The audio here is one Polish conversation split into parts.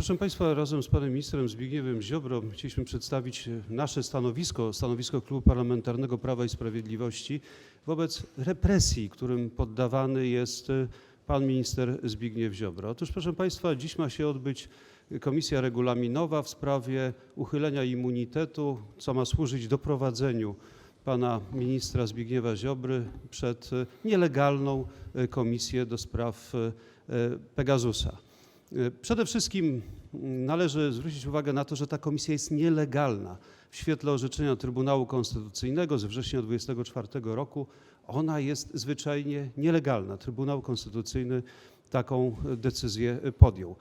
Proszę Państwa, razem z Panem Ministrem Zbigniewem Ziobro chcieliśmy przedstawić e, nasze stanowisko, stanowisko Klubu Parlamentarnego Prawa i Sprawiedliwości wobec represji, którym poddawany jest e, Pan Minister Zbigniew Ziobro. Otóż, proszę Państwa, dziś ma się odbyć komisja regulaminowa w sprawie uchylenia immunitetu, co ma służyć doprowadzeniu Pana Ministra Zbigniewa Ziobry przed e, nielegalną e, komisję do spraw e, e, Pegasusa. E, Przede wszystkim mm, należy zwrócić uwagę na to, że ta komisja jest nielegalna. W świetle orzeczenia Trybunału Konstytucyjnego z września 24 roku ona jest zwyczajnie nielegalna. Trybunał Konstytucyjny taką e, decyzję e, podjął.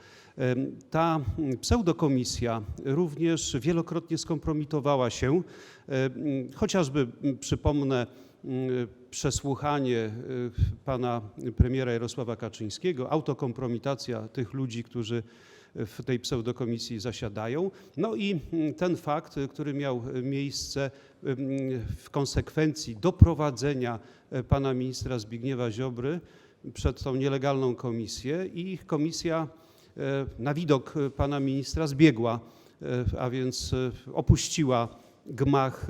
Ta mm, pseudokomisja również wielokrotnie skompromitowała się, chociażby mm, przypomnę przesłuchanie e, pana premiera Jarosława Kaczyńskiego, autokompromitacja tych ludzi, którzy w tej pseudokomisji zasiadają. No i mm, ten fakt, y, który miał y, miejsce ym, w konsekwencji doprowadzenia e, pana ministra Zbigniewa Ziobry przed tą nielegalną komisję i komisja e, na widok pana ministra zbiegła, e, a więc opuściła gmach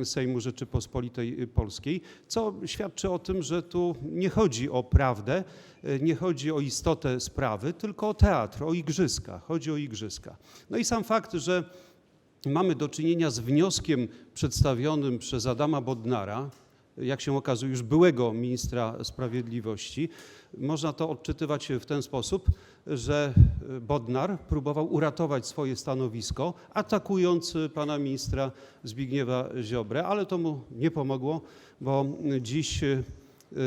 e, Sejmu Rzeczypospolitej Polskiej, co świadczy o tym, że tu nie chodzi o prawdę, e, nie chodzi o istotę sprawy, tylko o teatr, o igrzyska. Chodzi o igrzyska. No i sam fakt, że mamy do czynienia z wnioskiem przedstawionym przez Adama Bodnara, jak się okazuje, już byłego ministra sprawiedliwości. Można to odczytywać w ten sposób, że Bodnar próbował uratować swoje stanowisko, atakując pana ministra Zbigniewa Ziobrę, ale to mu nie pomogło, bo dziś e,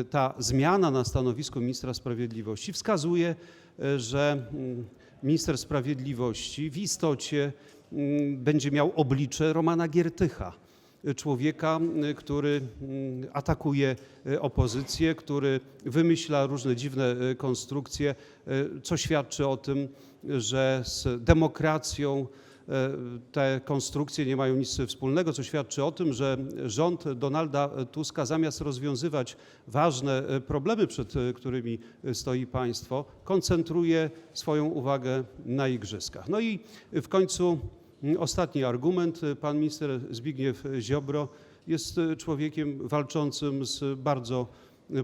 ta zmiana na stanowisku ministra sprawiedliwości wskazuje, e, że mm, minister sprawiedliwości w istocie mm, będzie miał oblicze Romana Giertycha człowieka, y, który mm, atakuje y, opozycję, który wymyśla różne dziwne y, konstrukcje, co świadczy o tym, że z demokracją te konstrukcje nie mają nic wspólnego, co świadczy o tym, że rząd Donalda Tuska zamiast rozwiązywać ważne problemy, przed którymi stoi państwo, koncentruje swoją uwagę na igrzyskach. No i w końcu Ostatni argument. Pan minister Zbigniew Ziobro jest człowiekiem walczącym z bardzo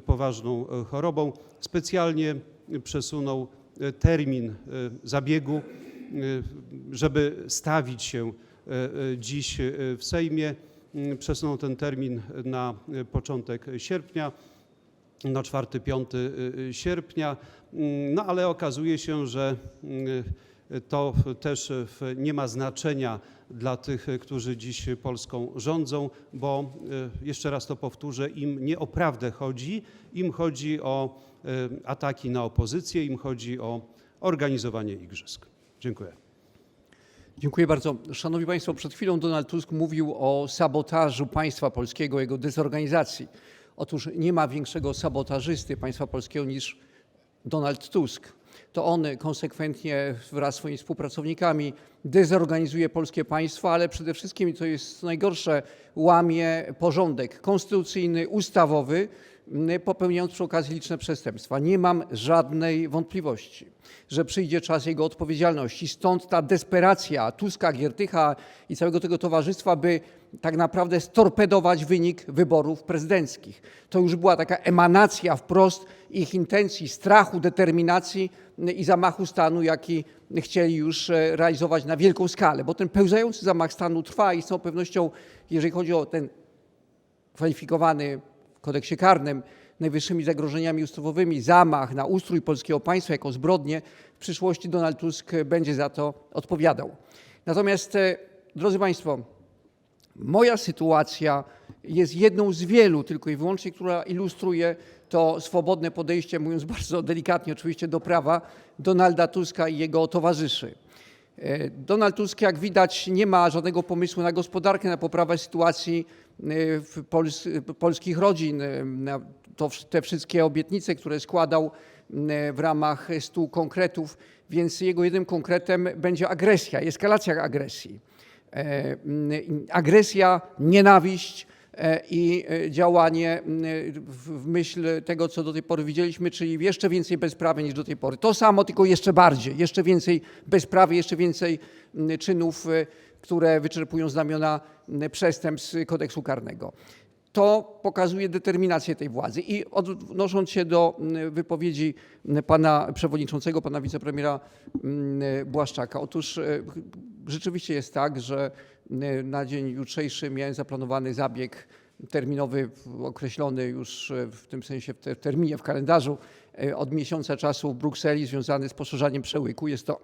poważną chorobą. Specjalnie przesunął termin zabiegu, żeby stawić się dziś w Sejmie. Przesunął ten termin na początek sierpnia na 4-5 sierpnia, no ale okazuje się, że to też w- nie ma znaczenia dla tych, którzy dziś Polską rządzą, bo e, jeszcze raz to powtórzę, im nie o prawdę chodzi, im chodzi o e, ataki na opozycję, im chodzi o organizowanie igrzysk. Dziękuję. Dziękuję bardzo. Szanowni Państwo, przed chwilą Donald Tusk mówił o sabotażu państwa polskiego, jego dezorganizacji. Otóż nie ma większego sabotażysty państwa polskiego niż Donald Tusk. To on konsekwentnie wraz z swoimi współpracownikami dezorganizuje polskie państwo, ale przede wszystkim, co jest najgorsze, łamie porządek konstytucyjny, ustawowy, popełniając przy okazji liczne przestępstwa. Nie mam żadnej wątpliwości, że przyjdzie czas jego odpowiedzialności. Stąd ta desperacja Tuska, Giertycha i całego tego towarzystwa, by tak naprawdę storpedować wynik wyborów prezydenckich. To już była taka emanacja wprost ich intencji, strachu, determinacji i zamachu stanu, jaki chcieli już e, realizować na wielką skalę, bo ten pełzający zamach stanu trwa i z całą pewnością, jeżeli chodzi o ten kwalifikowany kodeksie karnym najwyższymi zagrożeniami ustawowymi zamach na ustrój polskiego państwa jako zbrodnię, w przyszłości Donald Tusk będzie za to odpowiadał. Natomiast, e, drodzy Państwo, moja sytuacja jest jedną z wielu tylko i wyłącznie, która ilustruje to swobodne podejście, mówiąc bardzo delikatnie oczywiście, do prawa Donalda Tuska i jego towarzyszy. E, Donald Tusk, jak widać, nie ma żadnego pomysłu na gospodarkę, na poprawę sytuacji Pols polskich rodzin, na to, te wszystkie obietnice, które składał m, w ramach stu konkretów, więc jego jednym konkretem będzie agresja, eskalacja agresji. E, m, Agresja, nienawiść, e, i e, działanie w myśl tego, co do tej pory widzieliśmy, czyli jeszcze więcej bezprawia niż do tej pory. To samo, tylko jeszcze bardziej, jeszcze więcej bezprawia, jeszcze więcej czynów, które wyczerpują znamiona przestępstw kodeksu karnego. To pokazuje determinację tej władzy. I odnosząc się do wypowiedzi pana przewodniczącego, pana wicepremiera Błaszczaka. Otóż e, rzeczywiście jest tak, że na dzień jutrzejszy miałem zaplanowany zabieg terminowy, określony już e, w tym sensie w te- w terminie, w kalendarzu e, od miesiąca czasu w Brukseli, związany z poszerzaniem przełyku. Jest to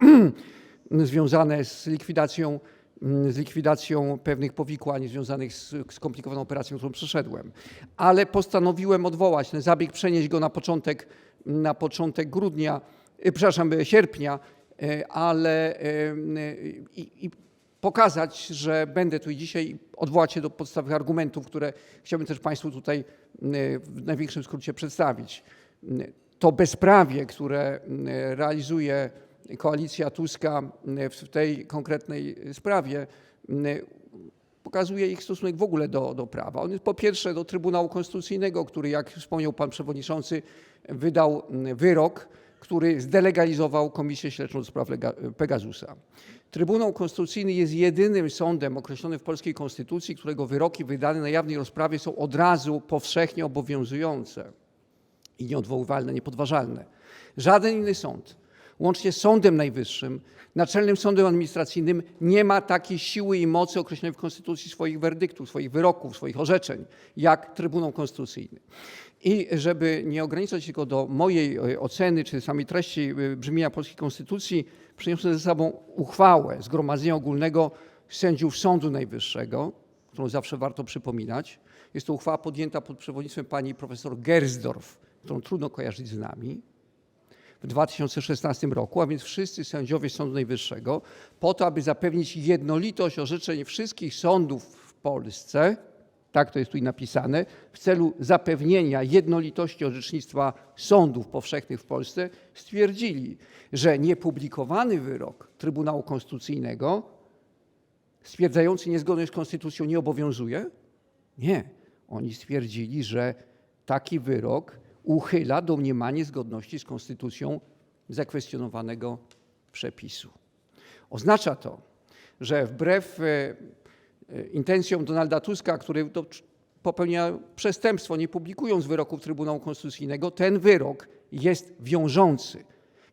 związane z likwidacją, z likwidacją pewnych powikłań związanych z skomplikowaną operacją, którą przeszedłem. Ale postanowiłem odwołać ten zabieg, przenieść go na początek, na początek grudnia, e, przepraszam, e, sierpnia, e, ale i, i pokazać, że będę tu i dzisiaj odwołać się do podstawowych argumentów, które chciałbym też Państwu tutaj w największym skrócie przedstawić. To bezprawie, które realizuje koalicja Tuska w tej konkretnej sprawie, m, pokazuje ich stosunek w ogóle do, do prawa. On jest po pierwsze do Trybunału Konstytucyjnego, który, jak wspomniał pan przewodniczący, wydał wyrok, który zdelegalizował Komisję Śledczą do spraw Lega- Pegasusa. Trybunał Konstytucyjny jest jedynym sądem określonym w polskiej konstytucji, którego wyroki wydane na jawnej rozprawie są od razu powszechnie obowiązujące i nieodwoływalne, niepodważalne. Żaden inny sąd, łącznie z Sądem Najwyższym, Naczelnym Sądem Administracyjnym, nie ma takiej siły i mocy określonej w Konstytucji swoich werdyktów, swoich wyroków, swoich orzeczeń, jak Trybunał Konstytucyjny. I żeby nie ograniczać się tylko do mojej e, oceny czy samej treści e, brzmienia polskiej konstytucji, przyniosłem ze sobą uchwałę Zgromadzenia Ogólnego Sędziów Sądu Najwyższego, którą zawsze warto przypominać. Jest to uchwała podjęta pod przewodnictwem pani profesor Gersdorf, którą trudno kojarzyć z nami, w 2016 roku, a więc wszyscy sędziowie Sądu Najwyższego, po to, aby zapewnić jednolitość orzeczeń wszystkich sądów w Polsce, tak to jest tu napisane, w celu zapewnienia jednolitości orzecznictwa sądów powszechnych w Polsce, stwierdzili, że niepublikowany wyrok Trybunału Konstytucyjnego stwierdzający niezgodność z konstytucją nie obowiązuje? Nie. Oni stwierdzili, że taki wyrok uchyla domniemanie zgodności z konstytucją zakwestionowanego przepisu. Oznacza to, że wbrew e, e, intencjom Donalda Tuska, który popełnia przestępstwo, nie publikując wyroków Trybunału Konstytucyjnego, ten wyrok jest wiążący.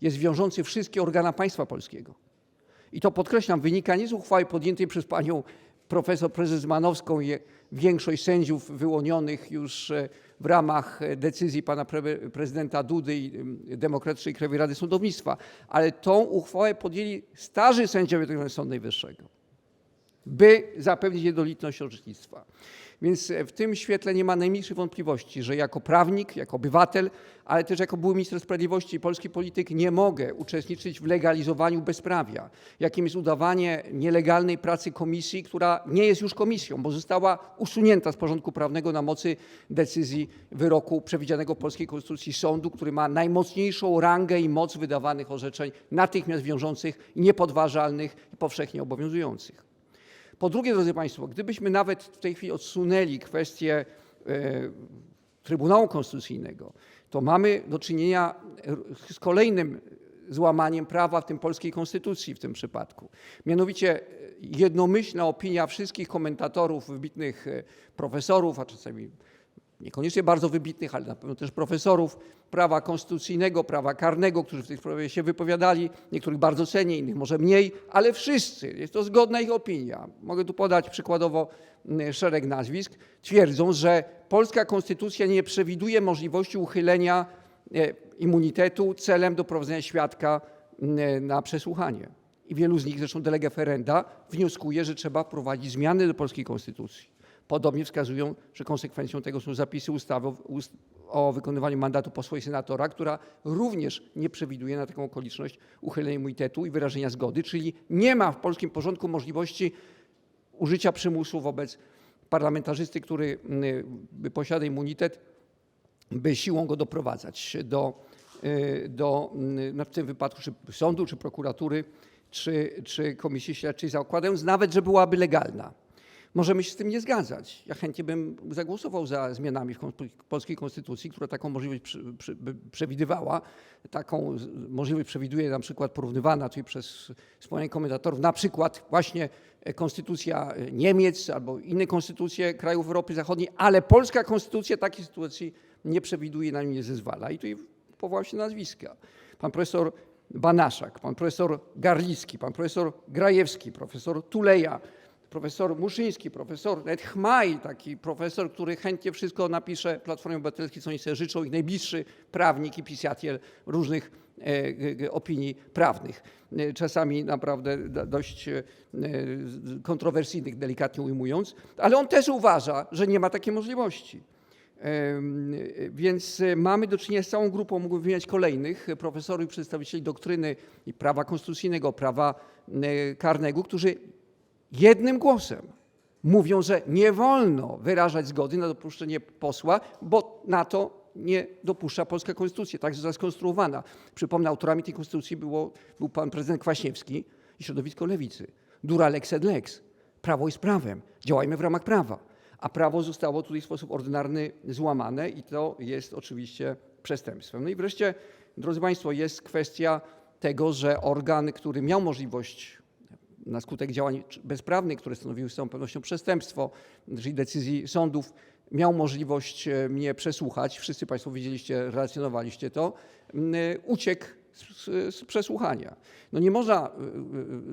Jest wiążący wszystkie organa państwa polskiego. I to podkreślam, wynika nie z uchwały podjętej przez panią profesor prezes Manowską i większość sędziów wyłonionych już e, w ramach decyzji pana pre- prezydenta Dudy i em, Demokratycznej Krajowej Rady Sądownictwa, ale tą uchwałę podjęli starzy sędziowie Trybunału Sądu Najwyższego, by zapewnić jednolitość orzecznictwa. Więc e, w tym świetle nie ma najmniejszych wątpliwości, że jako prawnik, jako obywatel, ale też jako były minister sprawiedliwości i polski polityk nie mogę uczestniczyć w legalizowaniu bezprawia, jakim jest udawanie nielegalnej pracy komisji, która nie jest już komisją, bo została usunięta z porządku prawnego na mocy decyzji wyroku przewidzianego w polskiej konstytucji sądu, który ma najmocniejszą rangę i moc wydawanych orzeczeń natychmiast wiążących, niepodważalnych i powszechnie obowiązujących. Po drugie, drodzy Państwo, gdybyśmy nawet w tej chwili odsunęli kwestię e, Trybunału Konstytucyjnego, to mamy do czynienia e, z kolejnym złamaniem prawa, w tym polskiej konstytucji w tym przypadku. Mianowicie e, jednomyślna opinia wszystkich komentatorów, wybitnych profesorów, a czasami niekoniecznie bardzo wybitnych, ale na pewno też profesorów prawa konstytucyjnego, prawa karnego, którzy w tej sprawie się wypowiadali. Niektórych bardzo cenię, innych może mniej, ale wszyscy, jest to zgodna ich opinia. Mogę tu podać przykładowo mm, szereg nazwisk. Twierdzą, że polska konstytucja nie przewiduje możliwości uchylenia e, immunitetu celem doprowadzenia świadka mm, na przesłuchanie. I wielu z nich, zresztą de lege ferenda, wnioskuje, że trzeba wprowadzić zmiany do polskiej konstytucji. Podobnie wskazują, że konsekwencją tego są zapisy ustawy o, wykonywaniu mandatu posła i senatora, która również nie przewiduje na taką okoliczność uchylenia immunitetu i wyrażenia zgody, czyli nie ma w polskim porządku możliwości użycia przymusu wobec parlamentarzysty, który mm, y, posiada immunitet, by siłą go doprowadzać do, y, do mm, no w tym wypadku czy sądu, czy prokuratury, czy, czy komisji śledczej, zakładając nawet, że byłaby legalna. Możemy się z tym nie zgadzać. Ja chętnie bym zagłosował za zmianami w polskiej konstytucji, która taką możliwość przewidywała. Taką możliwość przewiduje na przykład porównywana tutaj przez wspomnianych komentatorów, na przykład właśnie e, konstytucja e, Niemiec albo inne konstytucje krajów Europy Zachodniej, ale polska konstytucja takiej sytuacji nie przewiduje, na nią nie zezwala. I tutaj powołam się na nazwiska. Pan profesor Banaszak, pan profesor Garlicki, pan profesor Grajewski, profesor Tuleja, profesor Muszyński, profesor nawet Chmaj, taki profesor, który chętnie wszystko napisze Platformie Obywatelskiej, co oni sobie życzą, ich najbliższy prawnik i pisatiel różnych e, opinii prawnych. E, Czasami naprawdę dość e, kontrowersyjnych, delikatnie ujmując, ale on też uważa, że nie ma takiej możliwości. Więc mamy do czynienia z całą grupą, mógłbym wymieniać kolejnych profesorów i przedstawicieli doktryny i prawa konstytucyjnego, prawa karnego, którzy jednym głosem mówią, że nie wolno wyrażać zgody na dopuszczenie posła, bo na to nie dopuszcza polska konstytucja, tak została skonstruowana. Przypomnę, autorami tej konstytucji było, był pan prezydent Kwaśniewski i środowisko lewicy. Dura lex et lex. Prawo jest prawem. Działajmy w ramach prawa. A prawo zostało tutaj w sposób ordynarny złamane i to jest oczywiście przestępstwem. No i wreszcie, drodzy Państwo, jest kwestia tego, że organ, który miał możliwość na skutek działań bezprawnych, które stanowiły z całą pewnością przestępstwo, czyli decyzji sądów, miał możliwość e, mnie przesłuchać. Wszyscy Państwo widzieliście, relacjonowaliście to. m, e, Uciekł z, z, przesłuchania. No nie można e,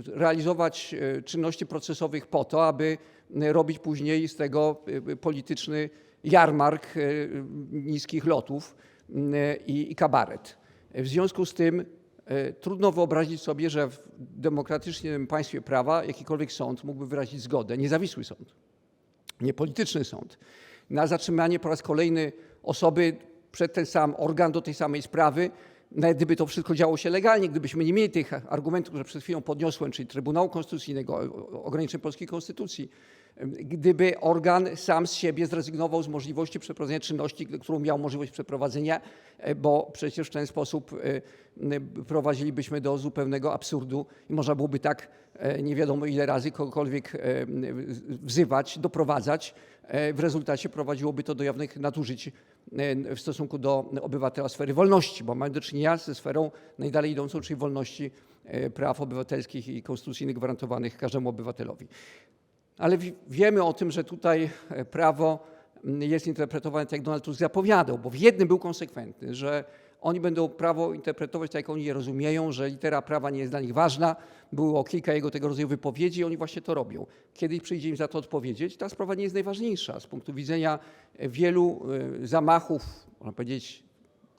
realizować czynności procesowych po to, aby robić później z tego polityczny jarmark niskich lotów i, i kabaret. W związku z tym Trudno wyobrazić sobie, że w demokratycznym państwie prawa jakikolwiek sąd mógłby wyrazić zgodę, niezawisły sąd, nie polityczny sąd, na zatrzymanie po raz kolejny osoby przed ten sam organ do tej samej sprawy, nawet gdyby to wszystko działo się legalnie, gdybyśmy nie mieli tych argumentów, które przed chwilą podniosłem, czyli Trybunału Konstytucyjnego, ograniczeń polskiej konstytucji, gdyby organ sam z siebie zrezygnował z możliwości przeprowadzenia czynności, którą miał możliwość przeprowadzenia, e, bo przecież w ten sposób e, prowadzilibyśmy do zupełnego absurdu i można byłoby tak e, nie wiadomo ile razy kogokolwiek wzywać, doprowadzać. W rezultacie prowadziłoby to do jawnych nadużyć w stosunku do obywatela sfery wolności, bo mamy do czynienia ze sferą najdalej idącą, czyli wolności praw obywatelskich i konstytucyjnych gwarantowanych każdemu obywatelowi. Ale wi- wiemy o tym, że tutaj e, prawo m, jest interpretowane tak, jak Donald Tusk zapowiadał, bo w jednym był konsekwentny, że oni będą prawo interpretować tak, jak oni je rozumieją, że litera prawa nie jest dla nich ważna. Było kilka jego tego rodzaju wypowiedzi i oni właśnie to robią. Kiedy przyjdzie im za to odpowiedzieć, ta sprawa nie jest najważniejsza z punktu widzenia wielu e, zamachów, można powiedzieć,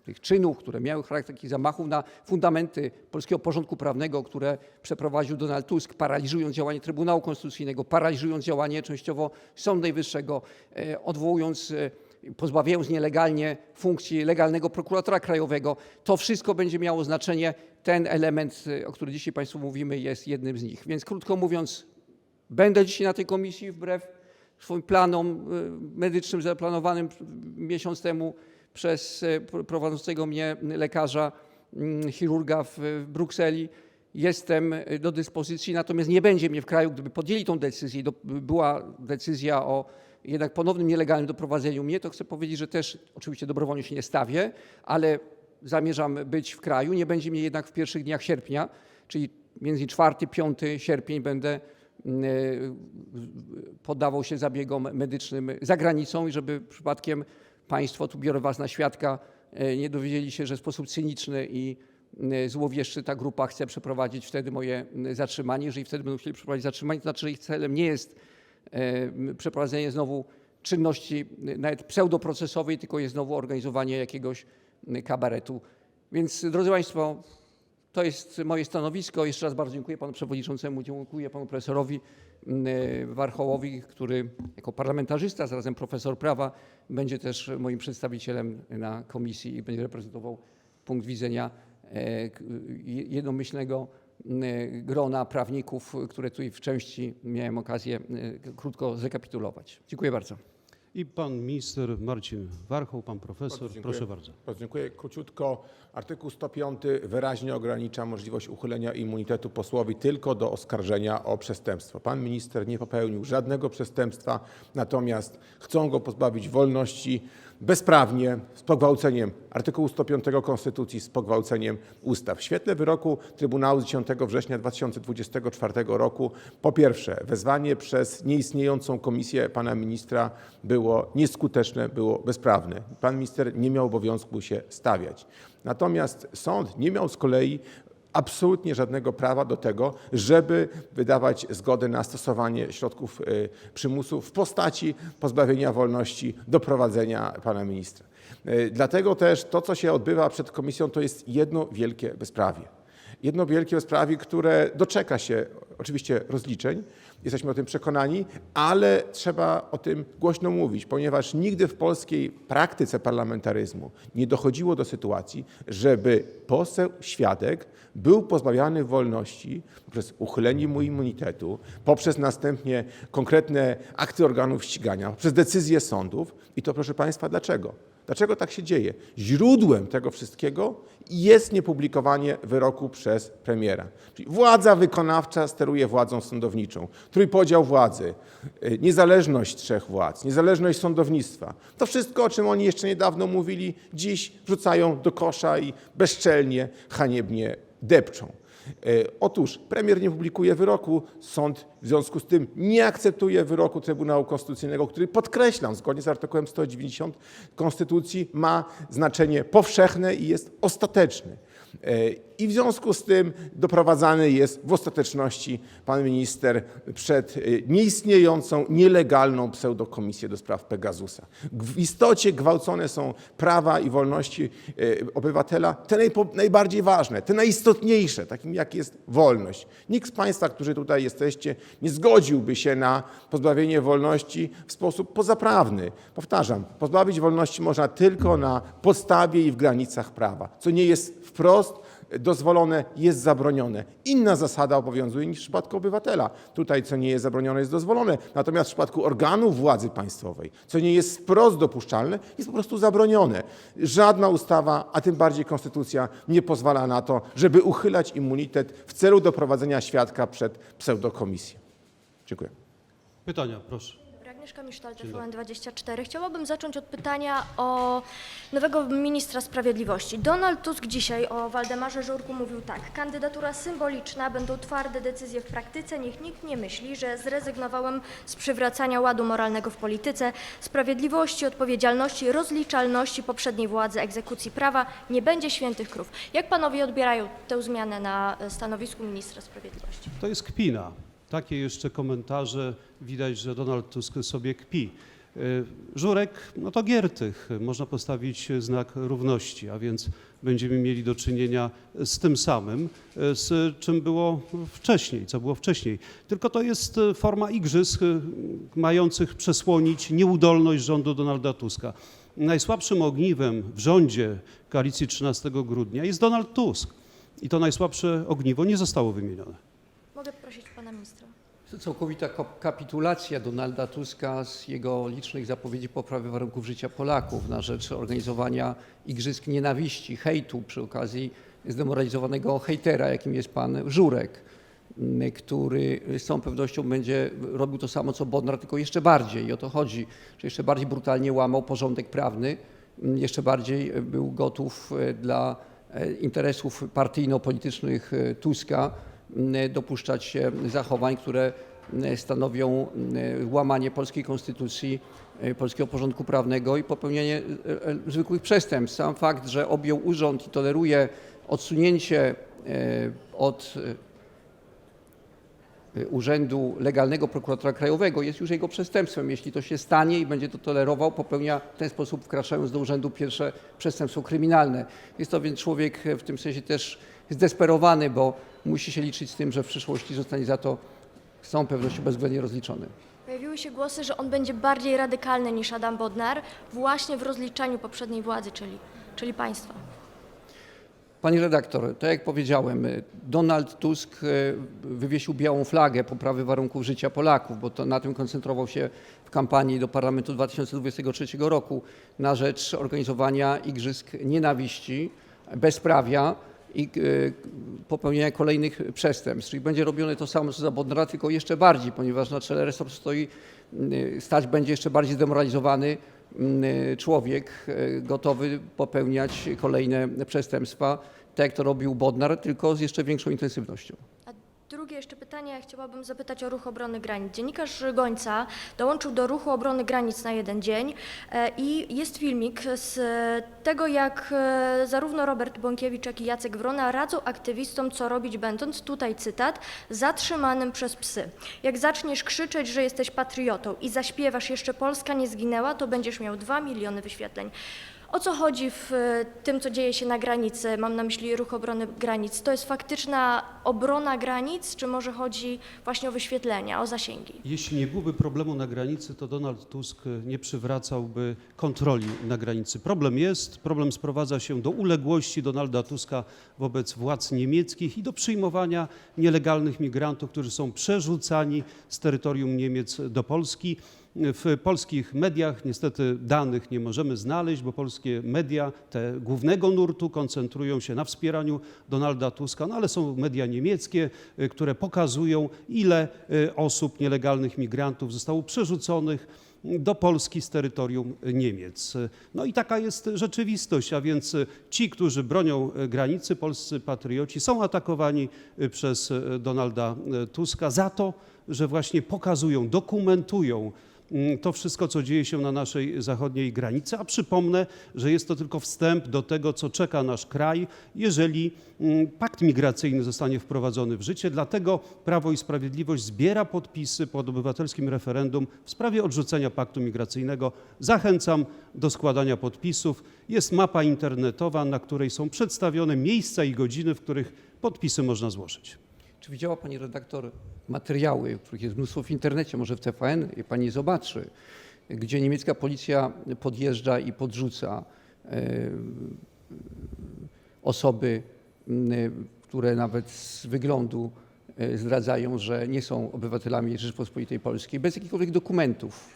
tych czynów, które miały charakter takich zamachów na fundamenty polskiego porządku prawnego, które przeprowadził Donald Tusk, paraliżując działanie Trybunału Konstytucyjnego, paraliżując działanie częściowo Sądu Najwyższego, e, odwołując, e, pozbawiając nielegalnie funkcji legalnego prokuratora krajowego. To wszystko będzie miało znaczenie. Ten element, e, o którym dzisiaj Państwu mówimy, jest jednym z nich. Więc krótko mówiąc, Będę dzisiaj na tej komisji wbrew swoim planom medycznym zaplanowanym miesiąc temu przez pr- prowadzącego mnie lekarza, mm, chirurga w Brukseli. Jestem y, do dyspozycji, natomiast nie będzie mnie w kraju, gdyby podjęli tą decyzję, była decyzja o jednak ponownym nielegalnym doprowadzeniu mnie, to chcę powiedzieć, że też oczywiście dobrowolnie się nie stawię, ale zamierzam być w kraju. Nie będzie mnie jednak w pierwszych dniach sierpnia, czyli między 4 5 sierpień będę mm, poddawał się zabiegom medycznym za granicą i żeby przypadkiem Państwo, tu biorę Was na świadka, e, nie dowiedzieli się, że w sposób cyniczny i mm, złowieszczy ta grupa chce przeprowadzić wtedy moje zatrzymanie. Jeżeli wtedy będą chcieli przeprowadzić zatrzymanie, to znaczy, że ich celem nie jest e, przeprowadzenie znowu czynności e, nawet pseudoprocesowej, tylko jest znowu organizowanie jakiegoś kabaretu. Więc drodzy Państwo, to jest moje stanowisko. Jeszcze raz bardzo dziękuję panu przewodniczącemu, dziękuję panu profesorowi Warchołowi, który jako parlamentarzysta, zarazem profesor prawa, będzie też moim przedstawicielem na komisji i będzie reprezentował punkt widzenia e, je- jednomyślnego mm, grona prawników, które tutaj w części miałem okazję krótko zrekapitulować. Dziękuję bardzo. I pan minister Marcin Warchoł, pan profesor. Bardzo. Proszę bardzo. Bardzo dziękuję. Króciutko. Artykuł 105 wyraźnie ogranicza możliwość uchylenia immunitetu posłowi tylko do oskarżenia o przestępstwo. Pan minister nie popełnił żadnego przestępstwa, natomiast chcą go pozbawić wolności bezprawnie, z pogwałceniem artykułu 105 Konstytucji, z pogwałceniem ustaw. W świetle wyroku Trybunału z 10 września 2024 roku, po pierwsze, wezwanie przez nieistniejącą komisję pana ministra było nieskuteczne, było bezprawne. Pan minister nie miał obowiązku się stawiać. Natomiast sąd nie miał z kolei absolutnie żadnego prawa do tego, żeby wydawać zgodę na stosowanie środków y, przymusu w postaci pozbawienia wolności, doprowadzenia pana ministra. Y, Dlatego też to, co się odbywa przed komisją, to jest jedno wielkie bezprawie. Jedno wielkie bezprawie, które doczeka się oczywiście rozliczeń, jesteśmy o tym przekonani, ale trzeba o tym głośno mówić, ponieważ nigdy w polskiej praktyce parlamentaryzmu nie dochodziło do sytuacji, żeby poseł, świadek był pozbawiany wolności poprzez uchylenie mu immunitetu, poprzez następnie konkretne akty organów ścigania, poprzez decyzje sądów. I to proszę Państwa, dlaczego? Dlaczego tak się dzieje? Źródłem tego wszystkiego jest niepublikowanie wyroku przez premiera. Czyli władza wykonawcza steruje władzą sądowniczą. Trójpodział władzy, y, niezależność trzech władz, niezależność sądownictwa. To wszystko, o czym oni jeszcze niedawno mówili, dziś wrzucają do kosza i bezczelnie, haniebnie depczą. E, Otóż premier nie publikuje wyroku, sąd w związku z tym nie akceptuje wyroku Trybunału Konstytucyjnego, który podkreślam, zgodnie z artykułem 190 Konstytucji ma znaczenie powszechne i jest ostateczny. I w związku z tym doprowadzany jest w ostateczności pan minister przed e, nieistniejącą, nielegalną pseudokomisję do spraw Pegasusa. W istocie gwałcone są prawa i wolności e, obywatela, te najbardziej ważne, te najistotniejsze, takim jak jest wolność. Nikt z Państwa, którzy tutaj jesteście, nie zgodziłby się na pozbawienie wolności w sposób pozaprawny. Powtarzam, pozbawić wolności można tylko na podstawie i w granicach prawa, co nie jest wprost dozwolone, jest zabronione. Inna zasada obowiązuje niż w przypadku obywatela. Tutaj, co nie jest zabronione, jest dozwolone. Natomiast w przypadku organów władzy państwowej, co nie jest wprost dopuszczalne, jest po prostu zabronione. Żadna ustawa, a tym bardziej konstytucja nie pozwala na to, żeby uchylać immunitet w celu doprowadzenia świadka przed pseudokomisję. Dziękuję. Pytania, proszę. Agnieszka Misztal, TVN24. Chciałabym zacząć od pytania o nowego ministra sprawiedliwości. Donald Tusk dzisiaj o Waldemarze Żurku mówił tak. Kandydatura symboliczna, będą twarde decyzje w praktyce. Niech nikt nie myśli, że zrezygnowałem z przywracania ładu moralnego w polityce, sprawiedliwości, odpowiedzialności, rozliczalności poprzedniej władzy, egzekucji prawa. Nie będzie świętych krów. Jak panowie odbierają tę zmianę na stanowisku ministra sprawiedliwości? To jest kpina. Takie jeszcze komentarze. Widać, że Donald Tusk sobie kpi. Y, Żurek, no to Giertych. Można postawić znak równości, a więc będziemy mieli do czynienia z tym samym, y, z czym było wcześniej, co było wcześniej. Tylko to jest y, forma igrzysk mających przesłonić nieudolność rządu Donalda Tuska. Najsłabszym ogniwem w rządzie koalicji 13 grudnia jest Donald Tusk. I to najsłabsze ogniwo nie zostało wymienione. Mogę prosić całkowita kap- kapitulacja Donalda Tuska z jego licznych zapowiedzi poprawy warunków życia Polaków na rzecz organizowania igrzysk nienawiści, hejtu przy okazji zdemoralizowanego hejtera, jakim jest pan Żurek, który z całą pewnością będzie robił to samo co Bodnar, tylko jeszcze bardziej. I o to chodzi, że jeszcze bardziej brutalnie łamał porządek prawny, jeszcze bardziej był gotów e, dla e, interesów partyjno-politycznych e, Tuska dopuszczać się zachowań, które m, stanowią m, łamanie polskiej konstytucji, polskiego porządku prawnego i popełnianie zwykłych przestępstw. Sam fakt, że objął urząd i toleruje odsunięcie od urzędu legalnego prokuratora krajowego jest już jego przestępstwem. Jeśli to się stanie i będzie to tolerował, popełnia w ten sposób, wkraczając do urzędu, pierwsze przestępstwo kryminalne. Jest to więc człowiek w tym sensie też zdesperowany, bo musi się liczyć z tym, że w przyszłości zostanie za to z całą pewnością bezwzględnie rozliczony. Pojawiły się głosy, że on będzie bardziej radykalny niż Adam Bodnar właśnie w rozliczaniu poprzedniej władzy, czyli, czyli państwa. Pani redaktor, tak jak powiedziałem, y, Donald Tusk y, wywiesił białą flagę poprawy warunków życia Polaków, bo to na tym koncentrował się w kampanii do parlamentu 2023 roku na rzecz organizowania igrzysk nienawiści, bezprawia i y, popełniania kolejnych przestępstw. Czyli będzie robione to samo co za Bodnara, tylko jeszcze bardziej, ponieważ na czele resortu stoi, y, stać będzie jeszcze bardziej zdemoralizowany y, człowiek y, gotowy popełniać kolejne przestępstwa, tak jak to robił Bodnar, tylko z jeszcze większą intensywnością. Jeszcze pytanie, chciałabym zapytać o ruch obrony granic. Dziennikarz Gońca dołączył do ruchu obrony granic na jeden dzień e, i jest filmik z tego, jak e, zarówno Robert Bąkiewicz, jak i Jacek Wrona radzą aktywistom, co robić będąc, tutaj cytat, zatrzymanym przez psy. Jak zaczniesz krzyczeć, że jesteś patriotą i zaśpiewasz jeszcze Polska nie zginęła, to będziesz miał 2 miliony wyświetleń. O co chodzi w e, tym, co dzieje się na granicy? Mam na myśli ruch obrony granic. To jest faktyczna obrona granic, czy może chodzi właśnie o wyświetlenia, o zasięgi? Jeśli nie byłoby problemu na granicy, to Donald Tusk nie przywracałby kontroli na granicy. Problem jest, problem sprowadza się do uległości Donalda Tuska wobec władz niemieckich i do przyjmowania nielegalnych migrantów, którzy są przerzucani z terytorium Niemiec do Polski. W polskich mediach niestety danych nie możemy znaleźć, bo polskie media te głównego nurtu koncentrują się na wspieraniu Donalda Tuska, no ale są media niemieckie, y, które pokazują, ile y, osób, nielegalnych migrantów zostało przerzuconych do Polski z terytorium Niemiec. No i taka jest rzeczywistość, a więc y, ci, którzy bronią granicy, polscy patrioci, są atakowani przez Donalda Tuska za to, że właśnie pokazują, dokumentują mm, to wszystko, co dzieje się na naszej zachodniej granicy. A przypomnę, że jest to tylko wstęp do tego, co czeka nasz kraj, jeżeli mm, pakt migracyjny zostanie wprowadzony w życie. Dlatego Prawo i Sprawiedliwość zbiera podpisy pod obywatelskim referendum w sprawie odrzucenia paktu migracyjnego. Zachęcam do składania podpisów. Jest mapa internetowa, na której są przedstawione miejsca i godziny, w których podpisy można złożyć. Czy widziała Pani redaktor materiały, których jest mnóstwo w internecie, może w TVN, i Pani zobaczy, gdzie niemiecka policja podjeżdża i podrzuca e, osoby, które nawet z wyglądu e, zdradzają, że nie są obywatelami Rzeczypospolitej Polskiej, bez jakichkolwiek dokumentów,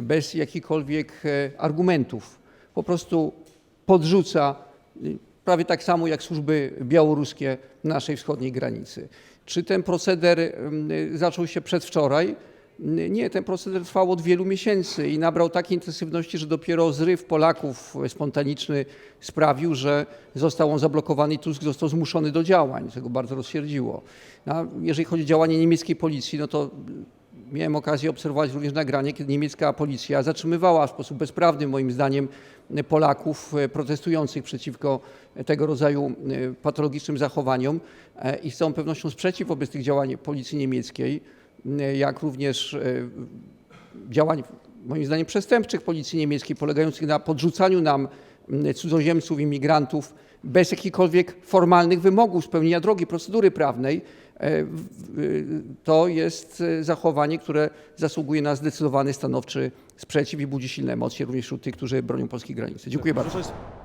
bez jakichkolwiek e, argumentów. Po prostu podrzuca prawie tak samo jak służby białoruskie na naszej wschodniej granicy. Czy ten proceder zaczął się przedwczoraj? Nie, ten proceder trwał od wielu miesięcy i nabrał takiej intensywności, że dopiero zryw Polaków spontaniczny sprawił, że został on zablokowany i Tusk został zmuszony do działań, co go bardzo rozsierdziło. A jeżeli chodzi o działanie niemieckiej policji, no to Miałem okazję obserwować również nagranie, kiedy niemiecka policja zatrzymywała w sposób bezprawny, moim zdaniem, Polaków e, protestujących przeciwko tego rodzaju e, patologicznym zachowaniom E, i z całą pewnością sprzeciw wobec tych działań policji niemieckiej, e, jak również e, działań, moim zdaniem, przestępczych policji niemieckiej, polegających na podrzucaniu nam cudzoziemców, imigrantów bez jakichkolwiek formalnych wymogów spełnienia drogi, procedury prawnej, e, to jest e, zachowanie, które zasługuje na zdecydowany, stanowczy sprzeciw i budzi silne emocje również wśród tych, którzy bronią polskiej granicy. Dziękuję bardzo. Proszę Państwa,